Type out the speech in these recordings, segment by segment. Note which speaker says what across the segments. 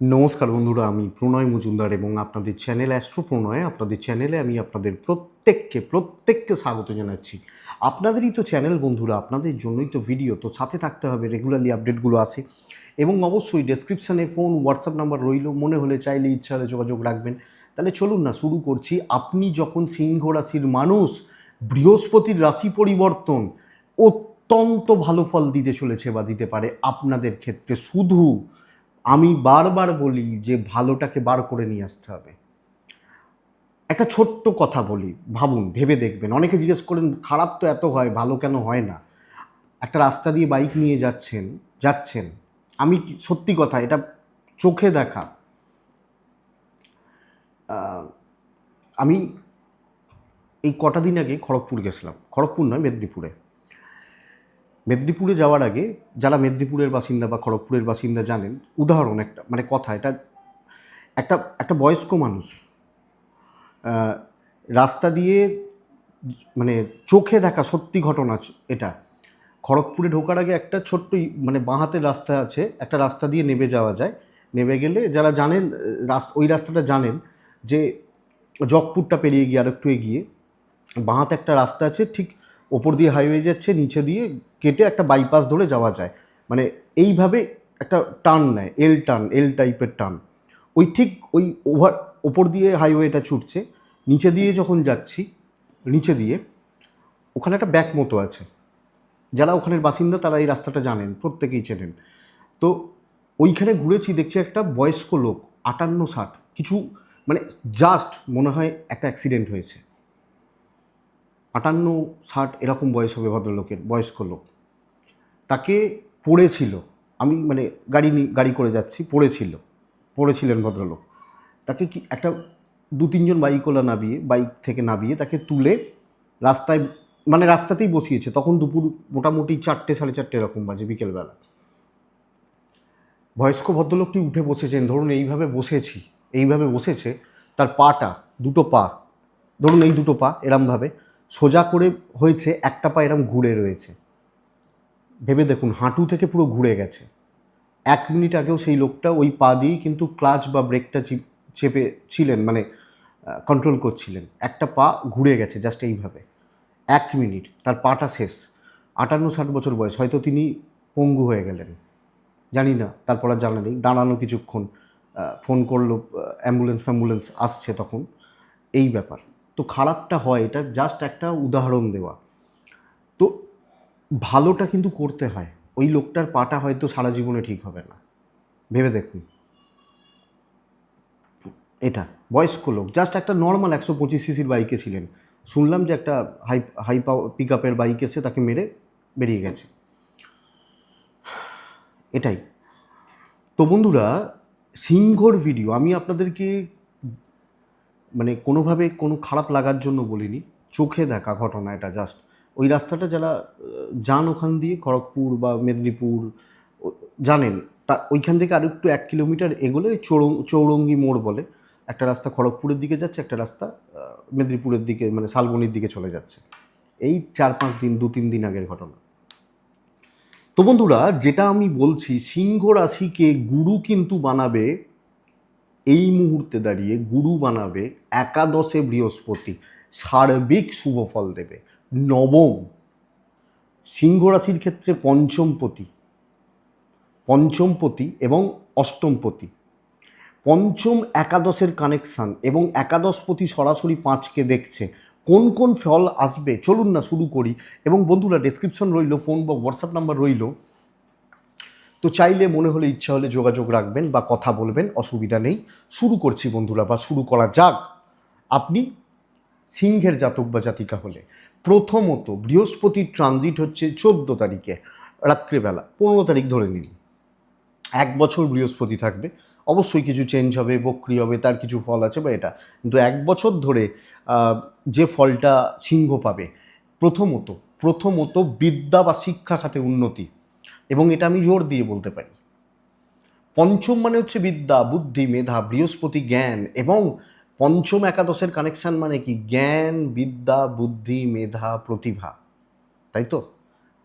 Speaker 1: নমস্কার বন্ধুরা, আমি প্রণয় মজুমদার এবং আপনাদের চ্যানেল অ্যাস্ট্রো প্রণয় আপনাদের চ্যানেলে আমি আপনাদের প্রত্যেককে প্রত্যেককে স্বাগত জানাচ্ছি। আপনাদেরই তো চ্যানেল বন্ধুরা, আপনাদের জন্যই তো ভিডিও তো সাথে থাকতে হবে রেগুলারলি আপডেটগুলো আসে এবং অবশ্যই ডেসক্রিপশানে ফোন হোয়াটসঅ্যাপ নাম্বার রইল, মনে হলে চাইলে ইচ্ছা হলে যোগাযোগ রাখবেন। তাহলে চলুন না, শুরু করছি। আপনি যখন সিংহ রাশির মানুষ, বৃহস্পতির রাশি পরিবর্তন অত্যন্ত ভালো ফল দিতে চলেছে বা দিতে পারে আপনাদের ক্ষেত্রে। শুধু আমি বারবার বলি যে ভালোটাকে বার করে নিয়ে আসতে হবে। একটা ছোট্ট কথা বলি, ভাবুন, ভেবে দেখবেন। অনেকে জিজ্ঞেস করেন, খারাপ তো এত হয়, ভালো কেন হয় না? একটা রাস্তা দিয়ে বাইক নিয়ে যাচ্ছেন যাচ্ছেন। আমি সত্যি কথা, এটা চোখে দেখা। আমি এই কটা দিন আগে খড়গপুর গেছিলাম। খড়গপুর নয়, মেদিনীপুরে। মেদিনীপুরে যাওয়ার আগে যারা মেদিনীপুরের বাসিন্দা বা খড়গপুরের বাসিন্দা জানেন, উদাহরণ একটা মানে কথা, এটা একটা একটা বয়স্ক মানুষ রাস্তা দিয়ে মানে চোখে দেখা সত্যি ঘটনা এটা। খড়গপুরে ঢোকার আগে একটা ছোট্ট মানে বাঁহাতের রাস্তা আছে, একটা রাস্তা দিয়ে নেমে যাওয়া যায়। নেমে গেলে যারা জানেন রাস্তা ওই রাস্তাটা জানেন যে জগপুরটা পেরিয়ে গিয়ে আর একটু এগিয়ে বাঁহাতে একটা রাস্তা আছে, ঠিক ওপর দিয়ে হাইওয়ে যাচ্ছে, নিচে দিয়ে কেটে একটা বাইপাস ধরে যাওয়া যায়। মানে এইভাবে একটা টার্ন নেয় এল টার্ন এল টাইপের টার্ন ওই ঠিক ওই ওভার ওপর দিয়ে হাইওয়েটা ছুটছে, নিচে দিয়ে যখন যাচ্ছি, নিচে দিয়ে, ওখানে একটা ব্যাক মতো আছে। যারা ওখানের বাসিন্দা তারা এই রাস্তাটা জানেন, প্রত্যেকেই চেনেন। তো ওইখানে ঘুরেছি, দেখছি একটা বয়স্ক লোক, আটান্ন, ষাট। কিছু মানে জাস্ট মনে হয় একটা অ্যাক্সিডেন্ট হয়েছে। আটান্ন ষাট এরকম বয়স হবে ভদ্রলোকের, বয়স্ক লোক। তাকে পড়েছিল, আমি মানে গাড়ি নিয়ে গাড়ি করে যাচ্ছি, পড়েছিল, পড়েছিলেন ভদ্রলোক। তাকে কি একটা দু, তিনজন বাইকওয়ালা নামিয়ে বাইক থেকে নামিয়ে তাকে তুলে রাস্তায় মানে রাস্তাতেই বসিয়েছে। তখন দুপুর মোটামুটি চারটে, সাড়ে চারটে এরকম বাজে বিকেলবেলা। বয়স্ক ভদ্রলোকটি উঠে বসেছেন, ধরুন এইভাবে বসেছি, এইভাবে বসেছে, তার পাটা, দুটো পা, ধরুন এই দুটো পা, এরমভাবে সোজা করে হয়েছে, একটা পা এরম ঘুরে রয়েছে। ভেবে দেখুন, হাঁটু থেকে পুরো ঘুরে গেছে। এক মিনিট আগেও সেই লোকটা ওই পা দিয়েই কিন্তু ক্লাচ বা ব্রেকটা চিপ- ছিলেন মানে কন্ট্রোল করছিলেন। একটা পা ঘুরে গেছে জাস্ট এইভাবে। এক মিনিট, তার পাটা শেষ। আটান্ন ষাট বছর বয়স, হয়তো তিনি পঙ্গু হয়ে গেলেন। জানি না, তারপর আর জানা নেই। দাঁড়ানো কিছুক্ষণ ফোন করল অ্যাম্বুলেন্স ফ্যাম্বুলেন্স আসছে তখন। এই ব্যাপার। তো খারাপটা হয়, এটা জাস্ট একটা উদাহরণ দেওয়া। তো ভালোটা কিন্তু করতে হয়। ওই লোকটার পাটা হয়তো সারা জীবনে ঠিক হবে না। ভেবে দেখুন। এটা, বয়স্ক লোক জাস্ট একটা নর্মাল একশো পঁচিশ সিসির বাইকে ছিলেন। শুনলাম যে একটা হাই হাই পাওয়ার পিক আপের বাইক এসে তাকে মেরে বেরিয়ে গেছে। এটাই। তো বন্ধুরা, সিংহর ভিডিও আমি আপনাদেরকে মানে কোনোভাবে কোনো খারাপ লাগার জন্য বলিনি। চোখে দেখা ঘটনা এটা জাস্ট ওই রাস্তাটা যারা যান ওখান দিয়ে, খড়গপুর বা মেদিনীপুর জানেন, তা ওইখান থেকে আর একটু এক কিলোমিটার এগোলে চৌরং, চৌরঙ্গি মোড় বলে। একটা রাস্তা খড়গপুরের দিকে যাচ্ছে, একটা রাস্তা মেদিনীপুরের দিকে মানে শালবনির দিকে চলে যাচ্ছে। এই চার পাঁচ দিন, দু তিন দিন আগের ঘটনা। তো বন্ধুরা, যেটা আমি বলছি, সিংহ রাশিকে গুরু কিন্তু বানাবে এই মুহূর্তে দাঁড়িয়ে গুরু বানাবে একাদশে বৃহস্পতি। সার্বিক শুভ ফল দেবে। নবম। সিংহ রাশির ক্ষেত্রে পঞ্চমপতি। পঞ্চমপতি এবং অষ্টমপতি। পঞ্চম একাদশের কানেকশান এবং একাদশপতি সরাসরি পাঁচকে দেখছে। কোন কোন ফল আসবে? চলুন না শুরু করি। এবং বন্ধুরা ডেসক্রিপশন রইল ফোন বা হোয়াটসঅ্যাপ নাম্বার রইল। তো চাইলে মনে হলে ইচ্ছা হলে যোগাযোগ রাখবেন বা কথা বলবেন, অসুবিধা নেই। শুরু করছি বন্ধুরা বা শুরু করা যাক। আপনি সিংহের জাতক বা জাতিকা হলে প্রথমত বৃহস্পতির ট্রানজিট হচ্ছে চোদ্দ তারিখে, রাত্রিবেলা, পনেরো তারিখ ধরে নিন। এক বছর বৃহস্পতি থাকবে। অবশ্যই কিছু চেঞ্জ হবে, বক্রি হবে, তার কিছু ফল আছে বা এটা। কিন্তু এক বছর ধরে যে ফলটা সিংহ পাবে, প্রথমত প্রথমত বিদ্যা বা শিক্ষা খাতে উন্নতি। এবং এটা আমি জোর দিয়ে বলতে পারি। পঞ্চম মানে হচ্ছে বিদ্যা, বুদ্ধি, মেধা, বৃহস্পতি, জ্ঞান এবং পঞ্চম একাদশের কানেকশন মানে কি? জ্ঞান, বিদ্যা, বুদ্ধি, মেধা, প্রতিভা। তাই তো?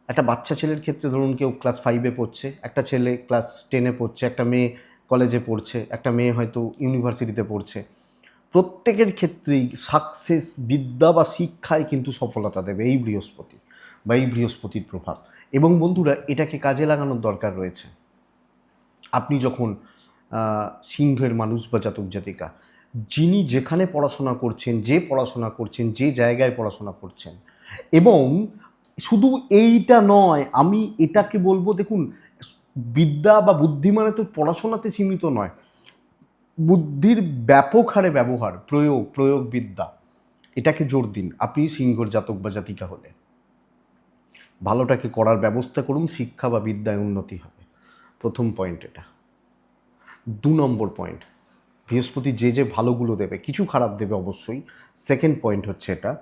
Speaker 1: একটা বাচ্চা ছেলের ক্ষেত্রে ধরুন কেউ ক্লাস ফাইভে পড়ছে, একটা ছেলে ক্লাস টেনে পড়ছে, একটা মেয়ে কলেজে পড়ছে, একটা মেয়ে হয়তো ইউনিভার্সিটিতে পড়ছে। প্রত্যেকের ক্ষেত্রেই সাকসেস বিদ্যা বা শিক্ষায় কিন্তু সফলতা দেবে এই বৃহস্পতি বা এই বৃহস্পতির প্রভাব। এবং বন্ধুরা, এটাকে কাজে লাগানোর দরকার রয়েছে। আপনি যখন সিংহের মানুষ বা জাতক জাতিকা, যিনি যেখানে পড়াশোনা করছেন, যে পড়াশোনা করছেন, যে জায়গায় পড়াশোনা করছেন, এবং শুধু এইটা নয়, আমি এটাকে বলব, দেখুন, বিদ্যা বা বুদ্ধি মানে তো পড়াশোনাতে সীমিত নয়। বুদ্ধির ব্যাপক হারে ব্যবহার, প্রয়োগ প্রয়োগ বিদ্যা, এটাকে জোর দিন, আপনি সিংহর জাতক বা জাতিকা হলে। ভালোটাকে করার ব্যবস্থা করুন, শিক্ষা বা বিদ্যায় উন্নতি হবে। প্রথম পয়েন্ট এটা। দু নম্বর পয়েন্ট বৃহস্পতি যে যে ভালোগুলো দেবে, কিছু খারাপ দেবে অবশ্যই। সেকেন্ড পয়েন্ট হচ্ছে এটা।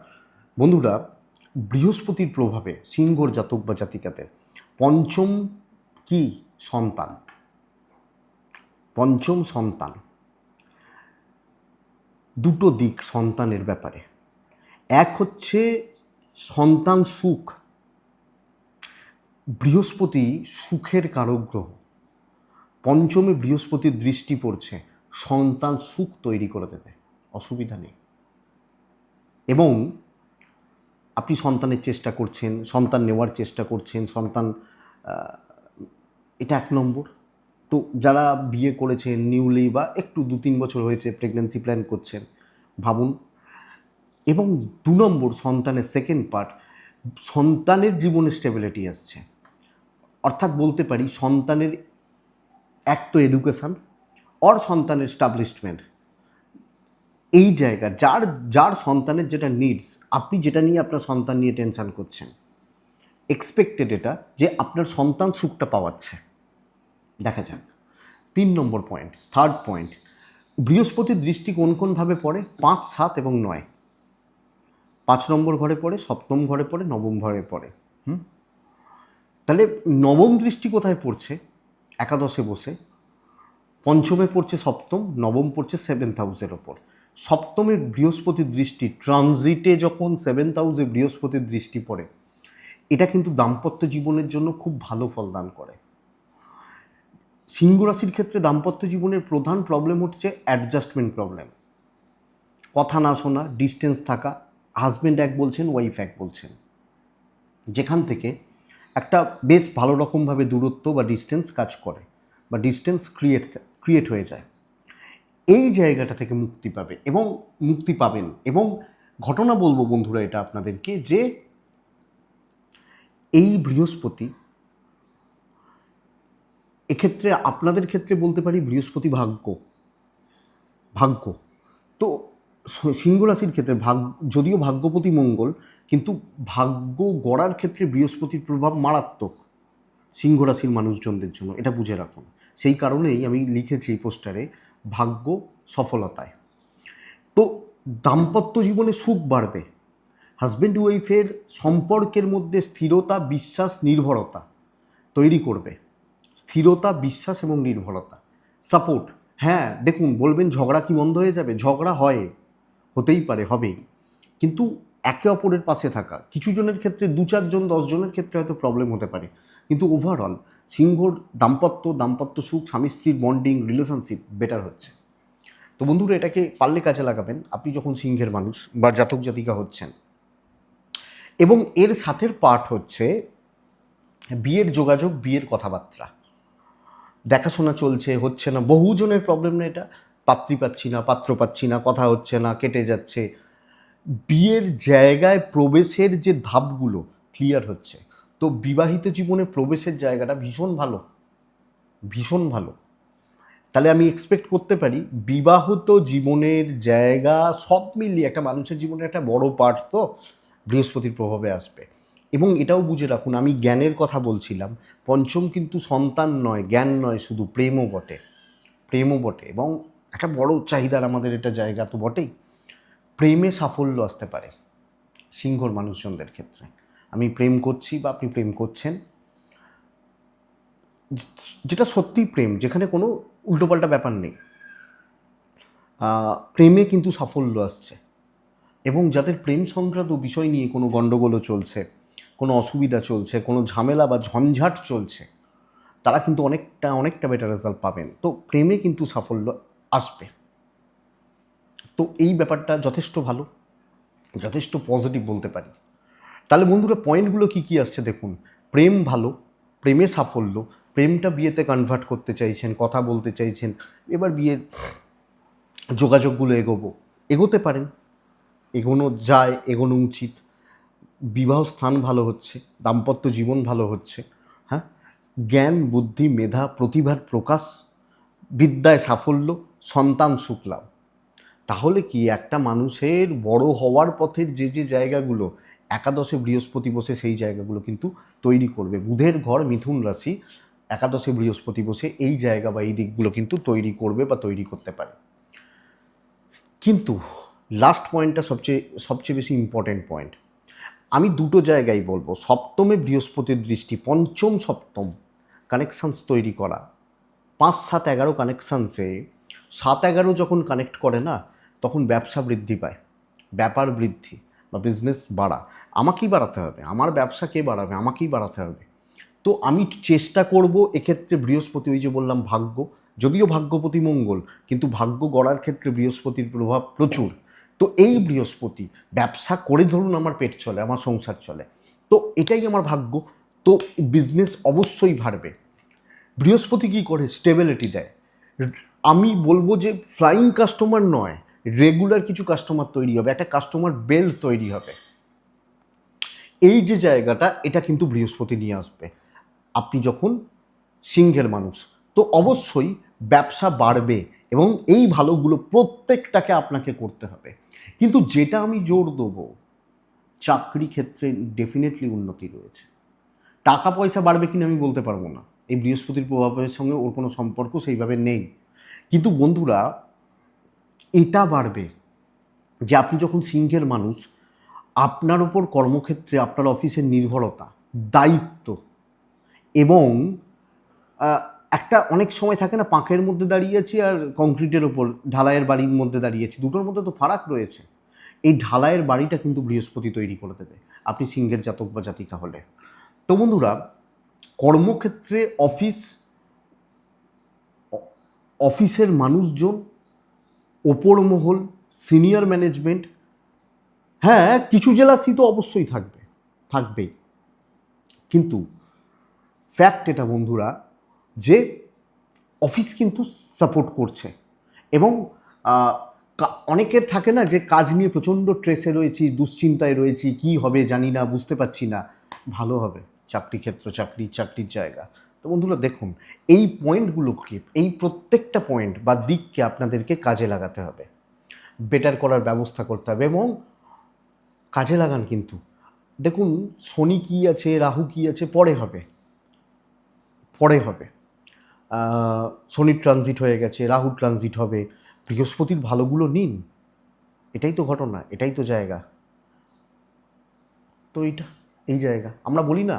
Speaker 1: বন্ধুরা, বৃহস্পতির প্রভাবে সিংহর জাতক বা জাতিকাতে পঞ্চম কি? সন্তান। পঞ্চম সন্তান। দুটো দিক সন্তানের ব্যাপারে। এক হচ্ছে সন্তান সুখ। বৃহস্পতি সুখের কারক গ্রহ পঞ্চমে বৃহস্পতির দৃষ্টি পড়ছে, সন্তান সুখ তৈরি করে দেবে, অসুবিধা নেই। এবং আপনি সন্তানের চেষ্টা করছেন, সন্তান নেওয়ার চেষ্টা করছেন, সন্তান এটা এক নম্বর। তো যারা বিয়ে করেছেন, নিউলি বা একটু দু তিন বছর হয়েছে প্রেগনেন্সি প্ল্যান করছেন, ভাবুন। এবং দু নম্বর, সন্তানের সেকেন্ড পার্ট সন্তানের জীবনে স্টেবিলিটি আসছে। অর্থাৎ বলতে পারি সন্তানের এক তো এডুকেশান অর সন্তানের স্টাবলিশমেন্ট এই জায়গা, যার যার সন্তানের যেটা নিডস আপনি যেটা নিয়ে আপনার সন্তান নিয়ে টেনশন করছেন এক্সপেক্টেড এটা যে আপনার সন্তান সুখটা পাওয়াচ্ছে। দেখা যাক। তিন নম্বর পয়েন্ট থার্ড পয়েন্ট বৃহস্পতির দৃষ্টি কোন কোনভাবে পড়ে? পাঁচ, সাত এবং নয়। পাঁচ নম্বর ঘরে পড়ে, সপ্তম ঘরে পড়ে, নবম ঘরে পড়ে। হুম? তাহলে নবম দৃষ্টি কোথায় পড়ছে? একাদশে বসে। পঞ্চমে পড়ছে সপ্তম, নবম পড়ছে সেভেন্থ হাউসের ওপর। সপ্তমের বৃহস্পতির দৃষ্টি ট্রানজিটে যখন সেভেন্থ হাউসে বৃহস্পতির দৃষ্টি পড়ে, এটা কিন্তু দাম্পত্য জীবনের জন্য খুব ভালো ফল দান করে। সিংহ রাশির ক্ষেত্রে দাম্পত্য জীবনের প্রধান প্রবলেম হচ্ছে অ্যাডজাস্টমেন্ট প্রবলেম কথা না শোনা ডিস্টেন্স থাকা হাজব্যান্ড এক বলছেন ওয়াইফ এক বলছেন। যেখান থেকে একটা বেশ ভালো রকমভাবে দূরত্ব বা ডিস্টেন্স কাজ করে বা ডিস্টেন্স ক্রিয়েট ক্রিয়েট হয়ে যায়। এই জায়গাটা থেকে মুক্তি পাবে এবং মুক্তি পাবেন এবং ঘটনা বলব বন্ধুরা এটা আপনাদেরকে যে এই বৃহস্পতি এক্ষেত্রে আপনাদের ক্ষেত্রে বলতে পারি বৃহস্পতি ভাগ্য ভাগ্য। সিংহ রাশির ক্ষেত্রে ভাগ, যদিও ভাগ্যপতি মঙ্গল, কিন্তু ভাগ্য গড়ার ক্ষেত্রে বৃহস্পতির প্রভাব মারাত্মক সিংহ রাশির মানুষজনদের জন্য, এটা বুঝে রাখুন। সেই কারণেই আমি লিখেছি এই পোস্টারে, ভাগ্য সফলতায়। তো দাম্পত্য জীবনে সুখ বাড়বে। হাজব্যান্ড ওয়াইফের সম্পর্কের মধ্যে স্থিরতা, বিশ্বাস, নির্ভরতা তৈরি করবে। স্থিরতা, বিশ্বাস এবং নির্ভরতা। সাপোর্ট। হ্যাঁ দেখুন, বলবেন ঝগড়া কি বন্ধ হয়ে যাবে? ঝগড়া হয়। হতেই পারে, হবেই। কিন্তু একে অপরের পাশে থাকা, কিছু জনের ক্ষেত্রে দু চারজন দশজনের ক্ষেত্রে হয়তো প্রবলেম হতে পারে। কিন্তু ওভারঅল সিংহর দাম্পত্য দাম্পত্য সুখ, স্বামী স্ত্রীর বন্ডিং রিলেশনশিপ বেটার হচ্ছে। তো বন্ধুরা, এটাকে পারলে কাজে লাগাবেন। আপনি যখন সিংহের মানুষ বা জাতক জাতিকা হচ্ছেন। এবং এর সাথের পার্ট হচ্ছে বিয়ের যোগাযোগ, বিয়ের কথাবার্তা। দেখাশোনা চলছে, হচ্ছে না বহুজনের প্রবলেম না এটা। পাত্রী পাচ্ছি না, পাত্র পাচ্ছি না, কথা হচ্ছে না, কেটে যাচ্ছে। বিয়ের জায়গায় প্রবেশের যে ধাপগুলো ক্লিয়ার হচ্ছে, তো বিবাহিত জীবনে প্রবেশের জায়গাটা ভীষণ ভালো ভীষণ ভালো। তাহলে আমি এক্সপেক্ট করতে পারি, বিবাহিত জীবনের জায়গা সব মিলিয়ে একটা মানুষের জীবনের একটা বড় পার্ট তো বৃহস্পতির প্রভাবে আসবে। এবং এটাও বুঝে রাখুন, আমি জ্ঞানের কথা বলছিলাম, পঞ্চম কিন্তু সন্তান নয়, জ্ঞান নয়, শুধু প্রেমও বটে প্রেমও বটে। এবং একটা বড় চাহিদার আমাদের এটা জায়গা তো বটেই। প্রেমে সাফল্য আসতে পারে সিংহর মানুষজনদের ক্ষেত্রে। আমি প্রেম করছি বা আপনি প্রেম করছেন। যেটা সত্যিই প্রেম, যেখানে কোনো উল্টোপাল্টা ব্যাপার নেই। প্রেমে কিন্তু সাফল্য আসছে এবং যাদের প্রেম সংক্রান্ত বিষয় নিয়ে কোনো গণ্ডগোলও চলছে, কোনো অসুবিধা চলছে, কোনো ঝামেলা বা ঝঞ্ঝাট চলছে, তারা কিন্তু অনেকটা অনেকটা বেটার রেজাল্ট পাবেন। তো প্রেমে কিন্তু সাফল্য আসবে। তো এই ব্যাপারটা যথেষ্ট ভালো, যথেষ্ট পজিটিভ বলতে পারি। তাহলে বন্ধুরা পয়েন্টগুলো কি কি আসছে দেখুন। প্রেম ভালো, প্রেমে সাফল্য, প্রেমটা বিয়েতে কনভার্ট করতে চাইছেন, কথা বলতে চাইছেন, এবার বিয়ের যোগাযোগগুলো এগোবো। এগোতে পারেন। এগোনো যায়, এগোনো উচিত। বিবাহ স্থান ভালো হচ্ছে, দাম্পত্য জীবন ভালো হচ্ছে হ্যাঁ? জ্ঞান, বুদ্ধি, মেধা, প্রতিভার প্রকাশ, বিদ্যায় সাফল্য সন্তান সুখলাভ তাহলে কি একটা মানুষের বড় হওয়ার পথের যে যে জায়গাগুলো, একাদশে বৃহস্পতি বসে সেই জায়গাগুলো কিন্তু তৈরি করবে। বুধের ঘর, মিথুন রাশি, একাদশে বৃহস্পতি বসে এই জায়গা বা এই দিকগুলো কিন্তু তৈরি করবে বা তৈরি করতে পারে। কিন্তু লাস্ট পয়েন্টটা সবচেয়ে সবচেয়ে বেশি ইম্পর্ট্যান্ট পয়েন্ট আমি দুটো জায়গায় বলব। সপ্তমে বৃহস্পতির দৃষ্টি, পঞ্চম সপ্তম কানেকশানস তৈরি করা। পাঁচ, সাত, এগারো কানেকশানসে সাত এগারো যখন কানেক্ট করে না, তখন ব্যবসা বৃদ্ধি পায়। ব্যাপার বৃদ্ধি বা বিজনেস বাড়া। আমাকেই বাড়াতে হবে। আমার ব্যবসা কে বাড়াবে? আমাকেই বাড়াতে হবে। তো আমি চেষ্টা করব এক্ষেত্রে বৃহস্পতি, ওই যে বললাম ভাগ্য। যদিও ভাগ্যপতি মঙ্গল, কিন্তু ভাগ্য গড়ার ক্ষেত্রে বৃহস্পতির প্রভাব প্রচুর। তো এই বৃহস্পতি, ব্যবসা করে ধরুন আমার পেট চলে, আমার সংসার চলে। তো এটাই আমার ভাগ্য। তো বিজনেস অবশ্যই বাড়বে। বৃহস্পতি কী করে? স্টেবিলিটি দেয়। আমি বলব যে ফ্লাইং কাস্টমার নয় রেগুলার কিছু কাস্টমার তৈরি হবে, একটা কাস্টমার বেল তৈরি হবে। এই যে জায়গাটা, এটা কিন্তু বৃহস্পতি নিয়ে আসবে। আপনি যখন সিংহের মানুষ, তো অবশ্যই ব্যবসা বাড়বে এবং এই ভালোগুলো প্রত্যেকটাকে আপনাকে করতে হবে। কিন্তু যেটা আমি জোর দেবো, চাকরি ক্ষেত্রে ডেফিনেটলি উন্নতি রয়েছে। টাকা পয়সা বাড়বে কিনা আমি বলতে পারব না। এই বৃহস্পতির প্রভাবের সঙ্গে ওর কোনো সম্পর্ক সেইভাবে নেই। কিন্তু বন্ধুরা, এটা বাড়বে যে আপনি যখন সিংহের মানুষ, আপনার ওপর কর্মক্ষেত্রে আপনার অফিসের নির্ভরতা, দায়িত্ব এবং একটা অনেক সময় থাকে না, পাঁকের মধ্যে দাঁড়িয়েছি আর কংক্রিটের ওপর, ঢালাইয়ের বাড়ির মধ্যে দাঁড়িয়েছি, দুটোর মধ্যে তো ফারাক রয়েছে। এই ঢালাইয়ের বাড়িটা কিন্তু বৃহস্পতি তৈরি করে দেবে, আপনি সিংহের জাতক বা জাতিকা হলে। তো বন্ধুরা কর্মক্ষেত্রে অফিস, অফিসের মানুষজন, ওপর মহল, সিনিয়র ম্যানেজমেন্ট হ্যাঁ কিছু জেলা সি তো অবশ্যই থাকবে, থাকবেই। কিন্তু ফ্যাক্ট এটা বন্ধুরা যে অফিস কিন্তু সাপোর্ট করছে এবং অনেকের থাকে না যে কাজ নিয়ে প্রচণ্ড ট্রেসে রয়েছি, দুশ্চিন্তায় রয়েছি, কি হবে জানি না, বুঝতে পারছি না, ভালো হবে। চাকরি ক্ষেত্র, চাকরি, চাকরির জায়গা। তো বন্ধুরা, দেখুন, এই পয়েন্টগুলোকে এই প্রত্যেকটা পয়েন্ট বা দিককে আপনাদেরকে কাজে লাগাতে হবে। বেটার করার ব্যবস্থা করতে হবে এবং কাজে লাগান কিন্তু। দেখুন, শনি কী আছে, রাহু কী আছে, পরে হবে। পরে হবে। শনির ট্রানজিট হয়ে গেছে, রাহু ট্রানজিট হবে, বৃহস্পতির ভালোগুলো নিন। এটাই তো ঘটনা, এটাই তো জায়গা। তো এইটা। এই জায়গা। আমরা বলি না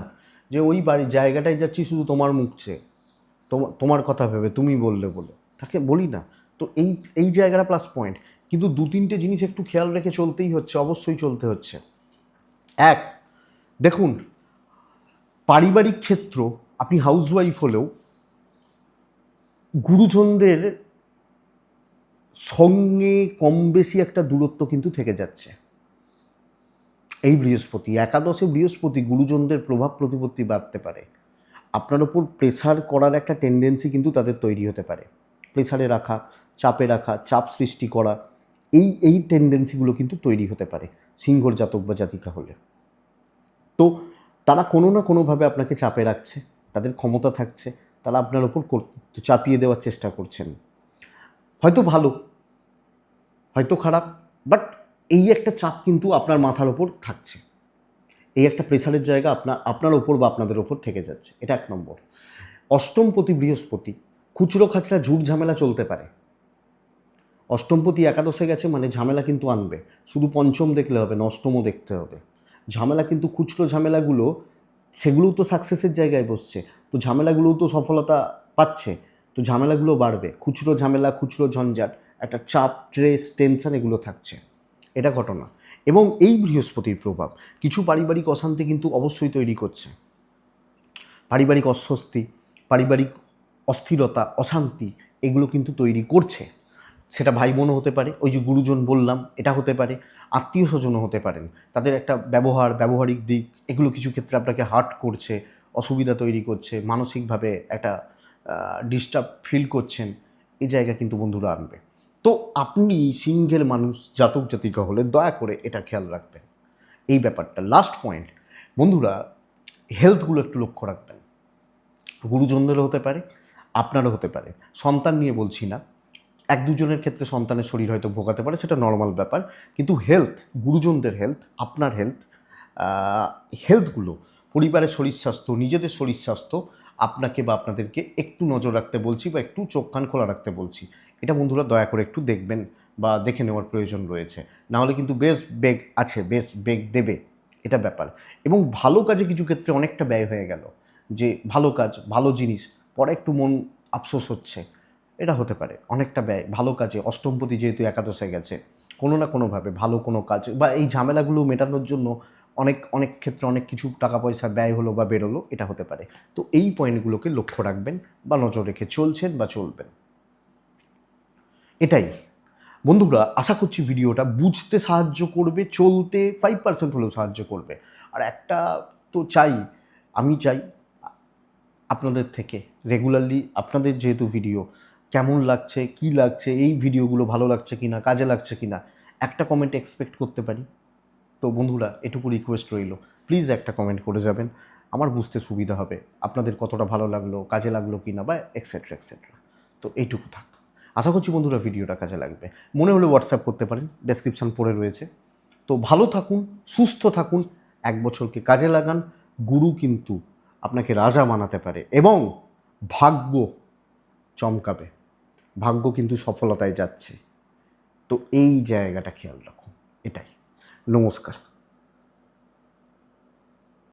Speaker 1: যে ওই বাড়ি জায়গাটায় যাচ্ছি শুধু তোমার মুখছে তোমার কথা ভেবে, তুমি বললে বলে। তাকে বলি না। তো এই এই জায়গাটা প্লাস পয়েন্ট কিন্তু দু তিনটে জিনিস একটু খেয়াল রেখে চলতেই হচ্ছে, অবশ্যই চলতে হচ্ছে। এক, দেখুন, পারিবারিক ক্ষেত্র, আপনি হাউসওয়াইফ হলেও গুরুজনদের সঙ্গে কম বেশি একটা দূরত্ব কিন্তু থেকে যাচ্ছে। এই বৃহস্পতি, একাদশে বৃহস্পতি গুরুজনদের প্রভাব প্রতিপত্তি বাড়তে পারে। আপনার ওপর প্রেসার করার একটা টেন্ডেন্সি কিন্তু তাদের তৈরি হতে পারে। প্রেসারে রাখা, চাপে রাখা, চাপ সৃষ্টি করা, এই এই টেন্ডেন্সিগুলো কিন্তু তৈরি হতে পারে, সিংহর জাতক বা জাতিকা হলে। তো তারা কোনো না কোনোভাবে আপনাকে চাপে রাখছে, তাদের ক্ষমতা থাকছে, তারা আপনার ওপর কর্তৃত্ব চাপিয়ে দেওয়ার চেষ্টা করছেন। হয়তো ভালো, হয়তো খারাপ বাট এই একটা চাপ কিন্তু আপনার মাথার ওপর থাকছে। এই একটা প্রেসারের জায়গা আপনার আপনার ওপর বা আপনাদের ওপর থেকে যাচ্ছে। এটা এক নম্বর। অষ্টমপতি বৃহস্পতি, খুচরো খাচরা ঝুট ঝামেলা চলতে পারে। অষ্টমপতি একাদশে গেছে মানে ঝামেলা কিন্তু আনবে। শুধু পঞ্চম দেখলে হবে না অষ্টমও দেখতে হবে। ঝামেলা কিন্তু খুচরো ঝামেলাগুলো, সেগুলোও তো সাকসেসের জায়গায় বসছে। তো ঝামেলাগুলোও তো সফলতা পাচ্ছে। তো ঝামেলাগুলো বাড়বে। খুচরো ঝামেলা, খুচরো ঝঞ্ঝাট, একটা চাপ স্ট্রেস টেনশন এগুলো থাকছে। এটা ঘটনা। এবং এই বৃহস্পতির প্রভাব, কিছু পারিবারিক অশান্তি কিন্তু অবশ্যই তৈরি করছে। পারিবারিক অস্বস্তি, পারিবারিক অস্থিরতা, অশান্তি, এগুলো কিন্তু তৈরি করছে। সেটা ভাই বোনও হতে পারে, ওই যে গুরুজন বললাম, এটা হতে পারে, আত্মীয় স্বজনও হতে পারেন। তাদের একটা ব্যবহার, ব্যবহারিক দিক, এগুলো কিছু ক্ষেত্রে আপনাকে হার্ট করছে, অসুবিধা তৈরি করছে, মানসিকভাবে একটা ডিস্টার্ব ফিল করছেন এই জায়গা কিন্তু বন্ধুরা আনবে। তো আপনি সিঙ্গেল মানুষ, জাতক, জাতিকা হলে দয়া করে এটা খেয়াল রাখবেন। এই ব্যাপারটা লাস্ট পয়েন্ট বন্ধুরা হেলথগুলো একটু লক্ষ্য রাখবেন। গুরুজনদেরও হতে পারে, আপনারও হতে পারে। সন্তান নিয়ে বলছি না। এক দুজনের ক্ষেত্রে সন্তানের শরীর হয়তো ভোগাতে পারে, সেটা নর্মাল ব্যাপার। কিন্তু হেলথ গুরুজনদের হেলথ আপনার হেলথ হেলথগুলো পরিবারের শরীর স্বাস্থ্য, নিজেদের শরীর স্বাস্থ্য, আপনাকে বা আপনাদেরকে একটু নজর রাখতে বলছি বা একটু চোখ কান খোলা রাখতে বলছি। এটা বন্ধুরা দয়া করে একটু দেখবেন বা দেখে নেওয়ার প্রয়োজন রয়েছে। নাহলে কিন্তু বেশ বেগ আছে, বেশ বেগ দেবে, এটা ব্যাপার। এবং ভালো কাজে কিছু ক্ষেত্রে অনেকটা ব্যয় হয়ে গেল যে ভালো কাজ, ভালো জিনিস, পরে একটু মন আফসোস হচ্ছে, এটা হতে পারে, অনেকটা ব্যয়। ভালো কাজে অষ্টমপতি যেহেতু একাদশে গেছে, কোনো না কোনোভাবে ভালো কোনো কাজ বা এই ঝামেলাগুলো মেটানোর জন্য অনেক অনেক ক্ষেত্রে অনেক কিছু টাকা পয়সা ব্যয় হলো বা বেরোলো, এটা হতে পারে। তো এই পয়েন্টগুলোকে লক্ষ্য রাখবেন বা নজর রেখে চলছেন বা চলবেন। এটাই। বন্ধুরা, আশা করছি ভিডিওটা বুঝতে সাহায্য করবে, চলতে ফাইভ পার্সেন্ট হলেও সাহায্য করবে। আর একটা তো চাই, আমি চাই, আপনাদের থেকে রেগুলারলি আপনাদের যেহেতু ভিডিও কেমন লাগছে, কি লাগছে, এই ভিডিওগুলো ভালো লাগছে কি না কাজে লাগছে কি না একটা কমেন্ট এক্সপেক্ট করতে পারি। তো বন্ধুরা, এটুকু রিকোয়েস্ট রইল। প্লিজ একটা কমেন্ট করে যাবেন, আমার বুঝতে সুবিধা হবে, আপনাদের কতটা ভালো লাগল, কাজে লাগল কি না বা এক্সেট্রা এক্সেট্রা তো এইটুকু থাক। আশা করছি বন্ধুরা ভিডিওটা কাজে লাগবে। মনে হলে হোয়াটসঅ্যাপ করতে পারেন ডেসক্রিপশান পড়ে রয়েছে। তো ভালো থাকুন, সুস্থ থাকুন, এক বছরকে কাজে লাগান। গুরু কিন্তু আপনাকে রাজা বানাতে পারে এবং ভাগ্য চমকাবে। ভাগ্য কিন্তু সফলতায় যাচ্ছে। তো এই জায়গাটা খেয়াল রাখুন, এটাই। নমস্কার।